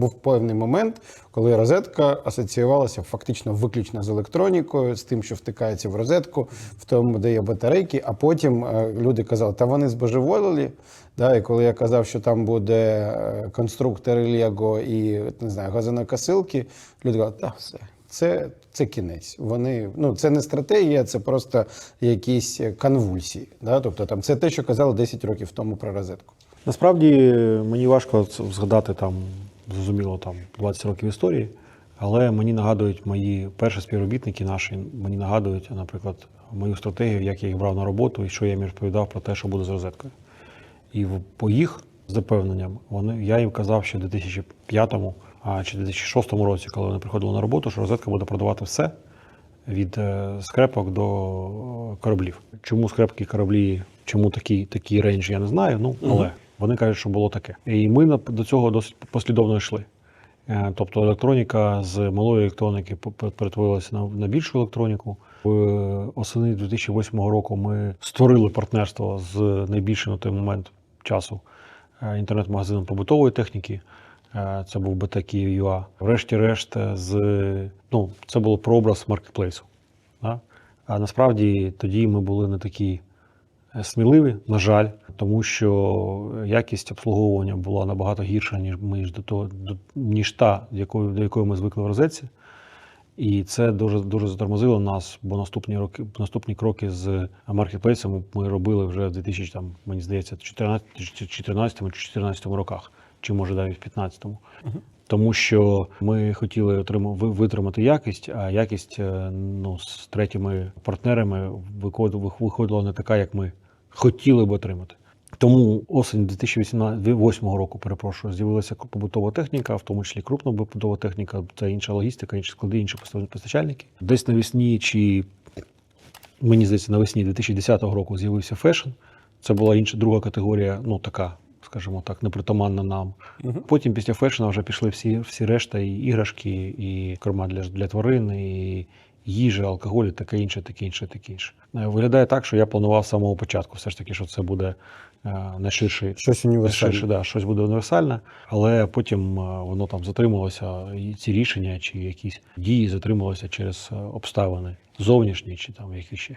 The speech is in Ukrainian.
був певний момент, коли розетка асоціювалася фактично виключно з електронікою, з тим, що втикається в розетку, в тому, де є батарейки. А потім е, люди казали, та вони збожеволили. Да, і коли я казав, що там буде е, конструктор Лего і не знаю, газонокосилки, люди казали, та все. Це, це кінець. Вони ну це не стратегія, це просто якісь конвульсії. Да? Тобто там це те, що казали 10 років тому про розетку. Насправді мені важко згадати там, зрозуміло, там 20 років історії, але мені нагадують мої перші співробітники наші, мені нагадують, наприклад, мою стратегію, як я їх брав на роботу і що я їм розповідав про те, що буде з розеткою. І по їх запевненням, вони, я їм казав ще в 2005 а, чи 2006 році, коли вони приходили на роботу, що розетка буде продавати все від е, скрепок до е, кораблів. Чому скрепки кораблі, чому такий, такий рейндж, я не знаю. Ну але вони кажуть, що було таке. І ми до цього досить послідовно йшли. Е, Тобто електроніка з малої електроніки перетворилася на, більшу електроніку. В осени 2008 року ми створили партнерство з найбільшим на той момент часу е, інтернет-магазином побутової техніки. Е, Це був БТ Київ.ua. Врешті-решт, е, з ну, це було прообраз маркетплейсу. Да? А насправді тоді ми були не такі е, сміливі, на жаль, тому що якість обслуговування була набагато гірша, ніж ми до того, до- ніж та, до якої, до якої ми звикли в розетці. І це дуже дуже затормозило нас, бо наступні роки, наступні кроки з маркетплейсом ми робили вже в 2000, там, мені здається, 14 чи 14 чи 14 роках, чи може навіть в 15-му. Тому що ми хотіли отримати витримати якість, а якість е, ну, з третіми партнерами виходила, не така, як ми хотіли б отримати. Тому осень 2008 року, перепрошую, з'явилася побутова техніка, в тому числі крупна побутова техніка, це інша логістика, інші склади, інші постачальники. Десь навесні чи мені здається, навесні 2010 року з'явився фешн. Це була інша друга категорія, ну така, скажімо так, непритаманна нам. Потім після фешна вже пішли всі, всі решта, і іграшки, і корма для, для тварин, і їжа, алкоголь, і таке інше, таке інше, таке інше. Е, Виглядає так, що я планував з самого початку, все ж таки, що це буде е, найширший Щось універсальне. Ширше, да, щось буде універсальне, але потім е, воно там затрималося, і ці рішення чи якісь дії затрималися через обставини зовнішні чи там які ще.